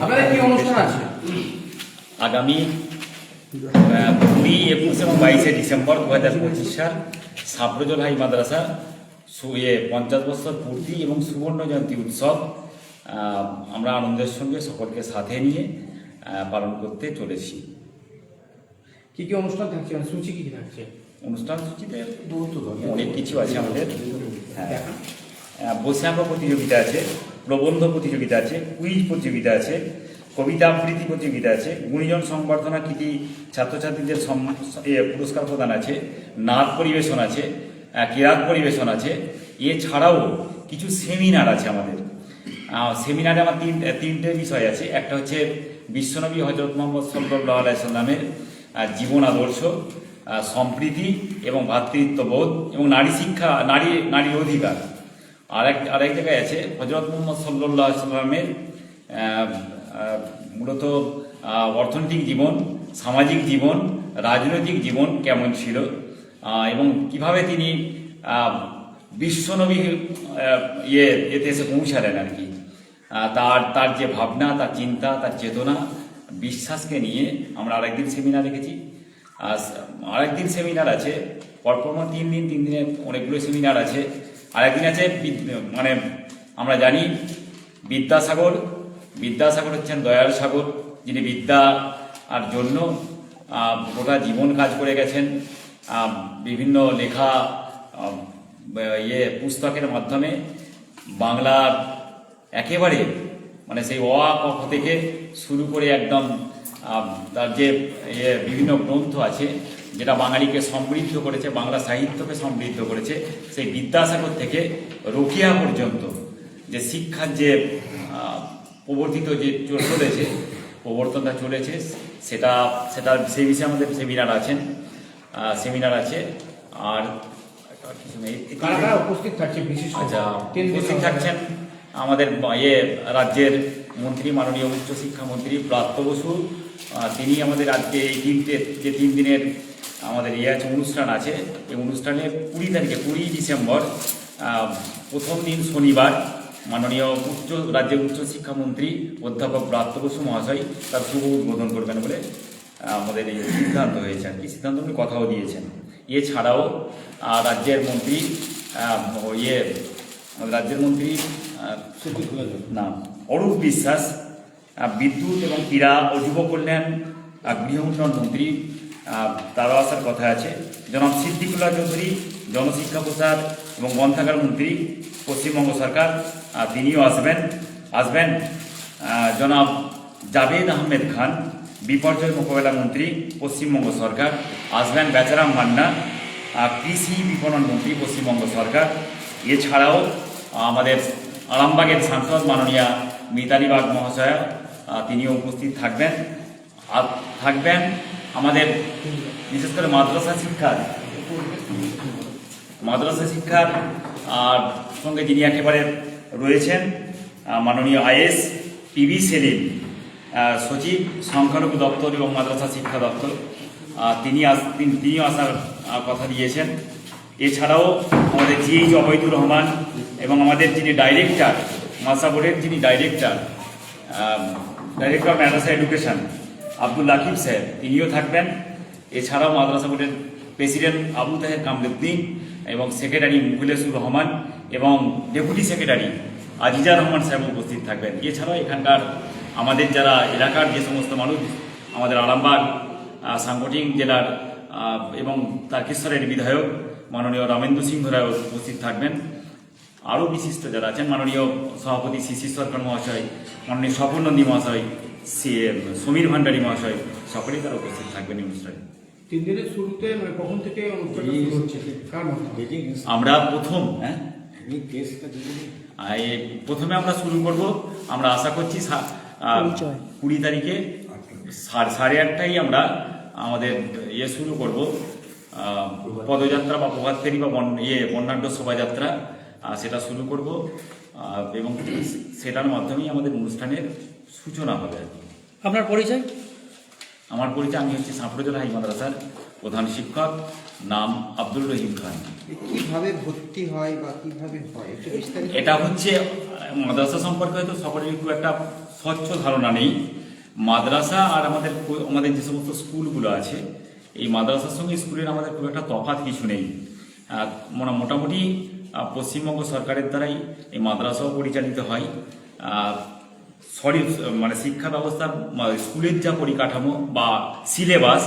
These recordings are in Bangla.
আমরা আছি আগামী কুড়ি একুশ এবং বাইশে ডিসেম্বর দু হাজার পঁচিশ সাল সাপ্রজল হাই মাদ্রাসা সু- ইয়ে পঞ্চাশ বছর পূর্তি এবং সুবর্ণ জয়ন্তী উৎসব আহ, আমরা আনন্দের সঙ্গে সকলকে সাথে নিয়ে আহ, পালন করতে চলেছি। কি কি অনুষ্ঠান থাকছে? মানে সূচি কি কি থাকছে? অনুষ্ঠান সূচিতে অনেক কিছু আছে আমাদের। হ্যাঁ। আঁকা প্রতিযোগিতা আছে, প্রবন্ধ প্রতিযোগিতা আছে কুইজ প্রতিযোগিতা আছে, কবিতা আবৃত্তি প্রতিযোগিতা আছে, গুণীজন সংবর্ধনা কৃতি ছাত্রছাত্রীদের পুরস্কার প্রদান আছে, নাচ পরিবেশন আছে কিরাত পরিবেশন আছে। এছাড়াও কিছু সেমিনার আছে আমাদের। সেমিনারে আমার তিন তিনটে বিষয় আছে। একটা হচ্ছে বিশ্বনবী হজরত মোহাম্মদ সাল্লাহ আলাইসাল্লামের জীবন আদর্শ সম্প্রীতি এবং ভ্রাতৃত্ববোধ এবং নারী শিক্ষা, নারী নারীর অধিকার। আরেক আরেক জায়গায় আছে হজরত মোহাম্মদ সাল্লাহ সাল্লামের মূলত অর্থনৈতিক জীবন, সামাজিক জীবন, রাজনৈতিক জীবন কেমন ছিল এবং কীভাবে তিনি বিশ্বনবী ইয়ে এতে এসে পৌঁছালেন আর কি। তার তার যে ভাবনা, তার চিন্তা, তার চেতনা, বিশ্বাসকে নিয়ে আমরা আরেকদিন সেমিনার রেখেছি আর আরেকদিন সেমিনার আছে, পরপর তিন দিন, তিন দিনের অনেকগুলো সেমিনার আছে। আরেকদিন আছে মানে আমরা জানি বিদ্যাসাগর বিদ্যাসাগর হচ্ছেন দয়াল সাগর, যিনি বিদ্যা আর জন্য গোটা জীবন কাজ করে গেছেন। বিভিন্ন লেখা ইয়ে পুস্তকের মাধ্যমে বাংলার একেবারে মানে সেই অ থেকে শুরু করে একদম তার যে ইয়ে বিভিন্ন গ্রন্থ আছে যেটা বাঙালিকে সমৃদ্ধ করেছে বাংলা সাহিত্যকে সমৃদ্ধ করেছে। সেই বিদ্যাসাগর থেকে রকিয়া পর্যন্ত যে শিক্ষার যে প্রবর্তিত যে চল- চলেছে প্রবর্তনটা চলেছে সেটা সেটা সেই বিষয়ে আমাদের সেমিনার আছেন সেমিনার আছে আর উপস্থিত থাকছে আচ্ছা উপস্থিত থাকছেন আমাদের ইয়ে রাজ্যের মন্ত্রী মাননীয় উচ্চশিক্ষামন্ত্রী ব্রাত্য বসু। তিনি আমাদের আজকে এই তিনটে যে তিন দিনের আমাদের ইয়ে আছে অনুষ্ঠান আছে এই অনুষ্ঠানে কুড়ি তারিখে কুড়ি ডিসেম্বর প্রথম দিন শনিবার মাননীয় উচ্চ রাজ্যের উচ্চশিক্ষামন্ত্রী অধ্যাপক ব্রাত্য বসু মহাশয় তার শুভ উদ্বোধন করবেন বলে আমাদের এই সিদ্ধান্ত হয়েছে। আর কি সিদ্ধান্ত? উনি কথাও দিয়েছেন। এছাড়াও রাজ্যের মন্ত্রী ইয়ে রাজ্যের মন্ত্রী আহ, না অরূপ বিশ্বাস বিদ্যুৎ এবং ক্রীড়া ও যুব কল্যাণ গৃহ উন্নয়ন মন্ত্রী তারও আসার কথা আছে। জনাব সিদ্দিকুল্লাহ চৌধুরী, জনশিক্ষা প্রসার এবং গ্রন্থাগার মন্ত্রী, পশ্চিমবঙ্গ সরকার তিনিও আসবেন। আসবেন জনাব জাভেদ আহমেদ খান, বিপর্যয় মোকাবেলা মন্ত্রী, পশ্চিমবঙ্গ সরকার। আসবেন বেচারাম মান্না কৃষি বিপণন মন্ত্রী, পশ্চিমবঙ্গ সরকার। এছাড়াও, আমাদের আরামবাগের সাংসদ মাননীয়া মিতালি বাগ মহাশয় তিনিও উপস্থিত থাকবেন। আর থাকবেন আমাদের বিশেষ করে মাদ্রাসা শিক্ষার। মাদ্রাসা শিক্ষার, আর সঙ্গে যিনি একেবারে রয়েছেন মাননীয় আইএস পিবি সেলিম সচিব সংখ্যালঘু দপ্তর এবং মাদ্রাসা শিক্ষা দপ্তর। তিনি আস তিনি- তিনিও আসার কথা দিয়েছেন। এছাড়াও আমাদের জিএইচ অবৈদুর রহমান এবং আমাদের যিনি ডাইরেক্টর মাসা বোর্ডের যিনি director director of madrasa education Abdul Lakib sir তিনিও থাকবেন। এছাড়াও মাদ্রাসা বোর্ডের প্রেসিডেন্ট আবু তাহের কামরুদ্দিন এবং সেক্রেটারি মুখিলেসুর রহমান এবং ডেপুটি সেক্রেটারি আজিজা রহমান সাহেব উপস্থিত থাকবেন। এছাড়াও এখানকার আমাদের যারা এলাকার যে সমস্ত মানুষ, আমাদের আরামবাগ সাংগঠনিক জেলার এবং তারকেশ্বরের বিধায়ক মাননীয় রামেন্দ্র সিংহ রায় উপস্থিত থাকবেন। আরও বিশিষ্ট যারা আছেন মাননীয় সভাপতি শিশির সরকার মহাশয় মাননীয় স্বপন নন্দী মহাশয় সি- সমীর ভান্ডারী মহাশয় সকলেই তারা উপস্থিত থাকবেন অনুষ্ঠানে। তিন দিনের শুরুতে মানে কখন থেকে হচ্ছে? আমরা প্রথম হ্যাঁ? প্রথমে আমরা শুরু করব। আমরা আশা করছি। কুড়ি তারিখে সাড়ে সাড়ে আটটায় আমরা আমাদের ইয়ে শুরু করব। পদযাত্রা বা প্রভাত ফেরি বা বন- ইয়ে বর্ণাঢ্য শোভাযাত্রা। সেটা শুরু করব। এবং সেটার মাধ্যমেই আমাদের অনুষ্ঠানের সূচনা হবে আর কি। আপনার পরিচয়? আমার পরিচয় আমি হচ্ছি সাঁপড়োজোড়া হাই মাদ্রাসার প্রধান শিক্ষক নাম আব্দুল রহিম খান। কীভাবে ভর্তি হয় বা কীভাবে হয়? এটা হচ্ছে মাদ্রাসা সম্পর্কে হয়তো সকলেরই খুব একটা স্বচ্ছ ধারণা নেই। মাদ্রাসা আর আমাদের আমাদের যে সমস্ত স্কুলগুলো আছে এই মাদ্রাসার সঙ্গে স্কুলের আমাদের খুব একটা তফাৎ কিছু নেই। মানে মোটামুটি পশ্চিমবঙ্গ সরকারের দ্বারাই এই মাদ্রাসাও পরিচালিত হয়। আর সরি মানে শিক্ষা ব্যবস্থার স্কুলের যা পরিকাঠামো বা সিলেবাস,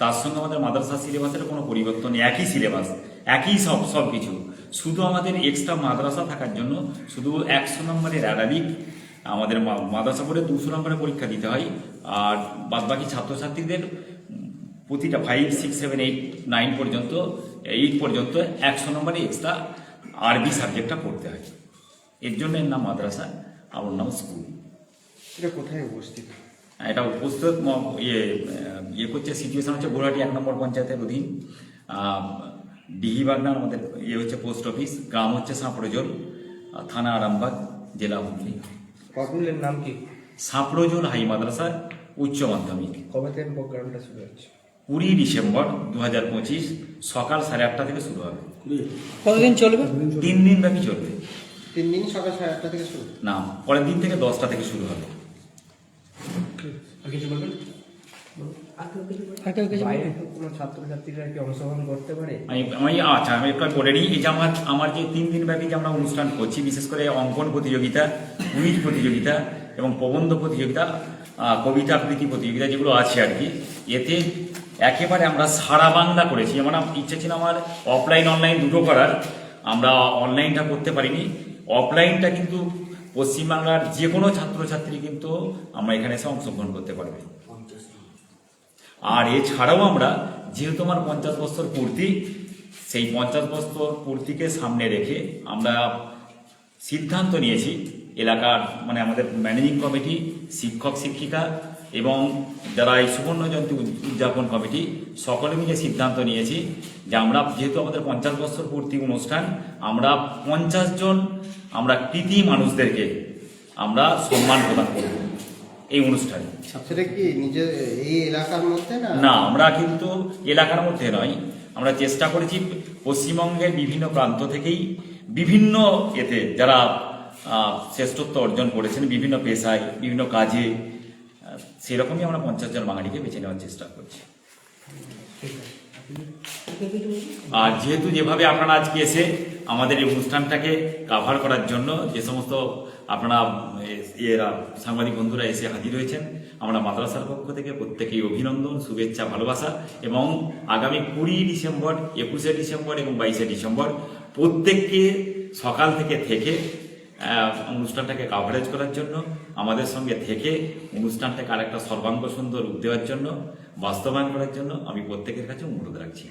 তার সঙ্গে আমাদের মাদ্রাসা সিলেবাসের কোনো পরিবর্তন নেই। একই সিলেবাস, একই সব সব কিছু শুধু আমাদের এক্সট্রা মাদ্রাসা থাকার জন্য শুধু একশো নম্বরের অ্যারাবিক, আমাদের মাদ্রাসা বোর্ডে দুশো নম্বরে পরীক্ষা দিতে হয়। আর বাদবাকি ছাত্রছাত্রীদের প্রতিটা five six seven eight nine পর্যন্ত এইট পর্যন্ত একশো নম্বরে এক্সট্রা আরবি সাবজেক্টটা পড়তে হয়। এর জন্য এর নাম মাদ্রাসা আর ওর নাম স্কুল। এটা কোথায় উপস্থিত এটা উপস্থিত ইয়ে ইয়ে করছে সিচুয়েশন হচ্ছে গোড়াটি এক নম্বর পঞ্চায়েতের অধীন। ডিহিবাগনা আমাদের ইয়ে হচ্ছে পোস্ট অফিস গ্রাম হচ্ছে সাঁপড়োজোল থানা আরামবাগ জেলা হুগলি। স্কুলের নাম কি? সাঁপড়োজোল হাই মাদ্রাসা উচ্চ মাধ্যমিক। কবে থেকে প্রোগ্রামটা শুরু হচ্ছে? কুড়ি ডিসেম্বর দু হাজার পঁচিশ সকাল সাড়ে আটটা থেকে শুরু হবে। কতদিন চলবে? তিন দিন ব্যাপী চলবে। তিন দিন সকাল সাড়ে আটটা থেকে শুরু? না পরের দিন থেকে দশটা থেকে শুরু হবে। আমি আমি আচ্ছা আমি একটু বলে নিই এই যে আমার আমার যে তিন দিন ব্যাপী যে আমরা অনুষ্ঠান করছি বিশেষ করে অঙ্কন প্রতিযোগিতা কুইজ প্রতিযোগিতা এবং প্রবন্ধ প্রতিযোগিতা কবিতা আবৃত্তি প্রতিযোগিতা যেগুলো আছে আর কি এতে একেবারে আমরা সারা বাংলা করেছি। আমার ইচ্ছে ছিল আমার অফলাইন অনলাইন দুটো করার। আমরা অনলাইনটা করতে পারিনি। অফলাইনটা কিন্তু পশ্চিমবাংলার যে কোনো ছাত্রছাত্রী কিন্তু আমরা এখানে এসে অংশগ্রহণ করতে পারবে। আর এছাড়াও আমরা, যেহেতু আমার পঞ্চাশ বছর পূর্তি, সেই পঞ্চাশ বছর পূর্তিকে সামনে রেখে আমরা সিদ্ধান্ত নিয়েছি। এলাকার মানে আমাদের ম্যানেজিং কমিটি শিক্ষক, শিক্ষিকা এবং যারা এই সুবর্ণ জয়ন্তী উদ- উদযাপন কমিটি সকলে মিলে সিদ্ধান্ত নিয়েছি যে আমরা যেহেতু আমাদের পঞ্চাশ বছর পূর্তি অনুষ্ঠান আমরা পঞ্চাশ জন আমরা কৃতি মানুষদেরকে আমরা সম্মান প্রদান করব এই অনুষ্ঠানে। সেটা কি নিজের এই এলাকার মধ্যে না? না আমরা কিন্তু এলাকার মধ্যে নয়। আমরা চেষ্টা করেছি পশ্চিমবঙ্গের বিভিন্ন প্রান্ত থেকেই বিভিন্ন এতে যারা শ্রেষ্ঠত্ব অর্জন করেছেন বিভিন্ন পেশায় বিভিন্ন কাজে সেরকমই আমরা পঞ্চাশ জন বাঙালিকে বেছে নেওয়ার চেষ্টা করছি। আর যেহেতু যেভাবে আপনারা আজকে এসে আমাদের এই অনুষ্ঠানটাকে কাভার করার জন্য যে সমস্ত আপনারা এরা সাংবাদিক বন্ধুরা এসে হাজির হয়েছেন, আমরা মাদ্রাসার পক্ষ থেকে প্রত্যেকেই অভিনন্দন, শুভেচ্ছা, ভালোবাসা এবং আগামী কুড়ি ডিসেম্বর, একুশে ডিসেম্বর এবং বাইশে ডিসেম্বর প্রত্যেককে সকাল থেকে থেকে অনুষ্ঠানটাকে কাভারেজ করার জন্য, আমাদের সঙ্গে থেকে অনুষ্ঠানটাকে আরেকটা সর্বাঙ্গ সুন্দর রূপ দেওয়ার জন্য, বাস্তবায়ন করার জন্য আমি প্রত্যেকের কাছে অনুরোধ রাখছি।